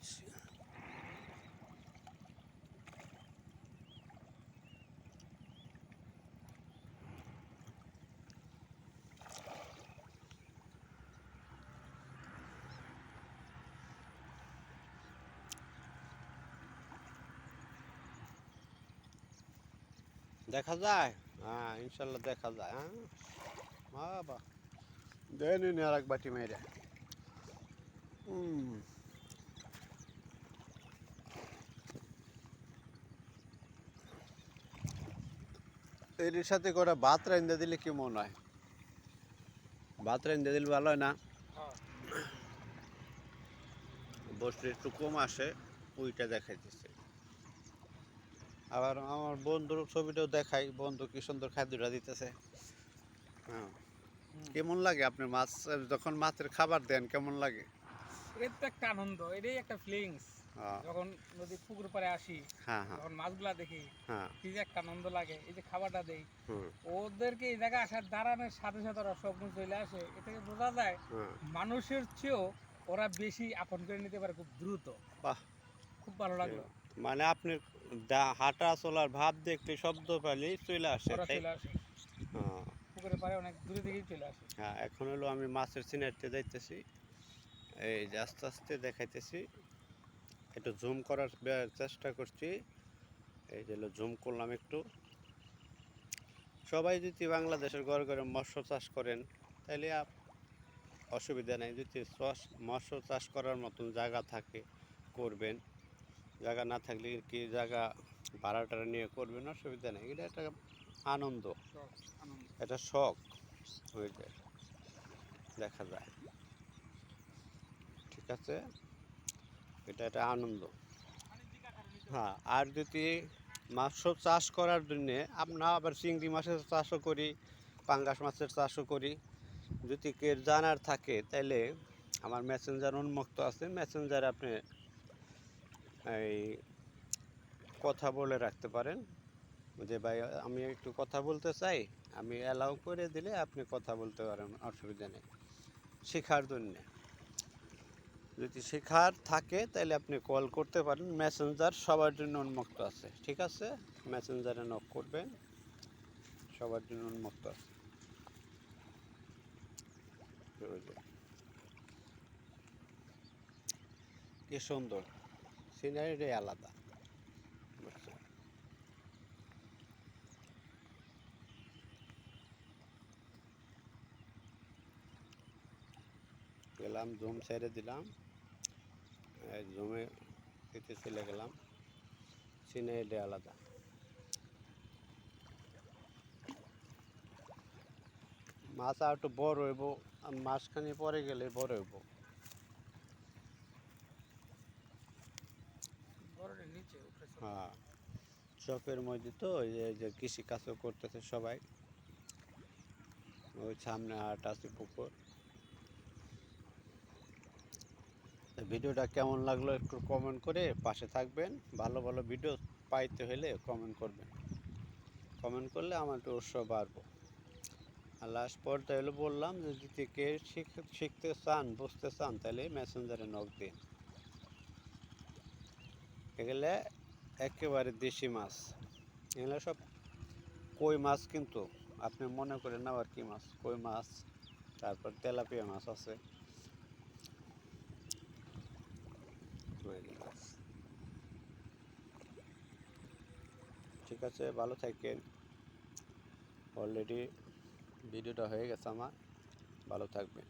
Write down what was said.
দিচ্ছি দেখা যায় হ্যাঁ ইনশাল্লাহ দেখা যায় হ্যাঁ বাবা দেন আর এক বাটি মেরে হুম এর সাথে করে ভাত রান্ধে দিলে কি মনে হয়? ভাত রান্ধে দিলে ভালো হয় না? বসলে একটু কম আসে, ওইটা দেখাইতেছে। আবার আমার বন্ধুর ছবিটাও দেখাই, বন্ধু কি সুন্দর খাদ্যটা দিতেছে। হ্যাঁ। কেমন লাগে আপনি মাছ, যখন মাছের খাবার দেন, কেমন লাগে? তো একটা আনন্দ, এটাই একটা ফিলিংস যখন নদী পুকুর পাড়ে আসি হ্যাঁ হ্যাঁ। তখন মাছগুলা দেখি হ্যাঁ। কি যে একটা আনন্দ লাগে এই যে খাবারটা দেই। ওদেরকে এই জায়গায় আসার দাঁড়ানোর সাথে সাথে ওরা স্বপ্ন চলে আসে। এ থেকে বোঝা যায় হ্যাঁ মানুষের চেয়েও ওরা বেশি আপন করে নিতে পারে খুব দ্রুত। খুব ভালো লাগল। মানে আপনি হাঁটা চলার ভাব দেখতে শব্দ পেলেই চলে আসে ওরা চলে আসে। হ্যাঁ। পুকুরের পাড়ে অনেক দূরে থেকেই চলে আসে। হ্যাঁ এখন হলো আমি মাছের সিনারিতে যাইতেছি। এই যে আস্তে আস্তে দেখাইতেছি। একটু জুম করার চেষ্টা করছি। এই যে জুম করলাম একটু। সবাই যদি বাংলাদেশের ঘরে ঘরে মৎস্য চাষ করেন তাহলে অসুবিধা নেই। যদি চাষ- মৎস্য চাষ করার মতন জায়গা থাকে করবেন। জায়গা না থাকলে কি জায়গা ভাড়াটা নিয়ে করবেন? অসুবিধা নেই। এটা একটা আনন্দ। এটা শখ হয়ে যায়। দেখা যায়। ঠিক আছে? এটা একটা আনন্দ। হ্যাঁ আর যদি মাছ চাষ করার জন্যে আমরা আবার চিংড়ি মাছের চাষও করি, পাঙ্গাস মাছের চাষও করি। যদি কে জানার থাকে তাহলে আমার মেসেঞ্জার উন্মুক্ত আছে। মেসেঞ্জারে আপনি এই কথা বলে রাখতে পারেন। যে ভাই, আমি একটু কথা বলতে চাই, আমি অ্যালাউ করে দিলে আপনি কথা বলতে পারেন, অসুবিধা নেই। শেখার জন্য। যদি শেখার থাকে তাহলে আপনি কল করতে পারেন। মেসেঞ্জার সবার জন্য উন্মুক্ত আছে, ঠিক আছে? মেসেঞ্জারে নক করবেন, সবার জন্য উন্মুক্ত আছে। কি সুন্দর সিনারিটাই আলাদা? গেলাম জুম ছেড়ে দিলাম। জুমে দিতে চলে গেলাম। সিনারিটা আলাদা। মাছ আর একটু বড় হইব আর মাঝখানে পরে গেলে বড় হইব। হ্যাঁ চকের মধ্যে তো ওই যে- যে কৃষি কাজও করতেছে সবাই। ওই সামনে হাট আছে পুকুর। ভিডিওটা কেমন লাগল একটু কমেন্ট করে পাশে থাকবেন। ভালো ভালো ভিডিও পাইতে হলে কমেন্ট করবেন। কমেন্ট করলে আমার একটু উৎসাহ বাড়বো। আর লাস্ট পর্যায়ে হলো বললাম যে যদি কে শিখ- শিখতে চান, বুঝতে চান, তাহলে মেসেঞ্জারে নক দিন। এগুলো একেবারে দেশি মাছ। এগুলো সব কই মাছ কিন্তু? আপনি মনে করেন আবার কি মাছ? কই মাছ? তারপর তেলাপিয়া মাছ আছে। মাছ। ঠিক আছে ভালো থাকেন। অলরেডি ভিডিওটা হয়ে গেছে আমার। ভালো থাকবেন।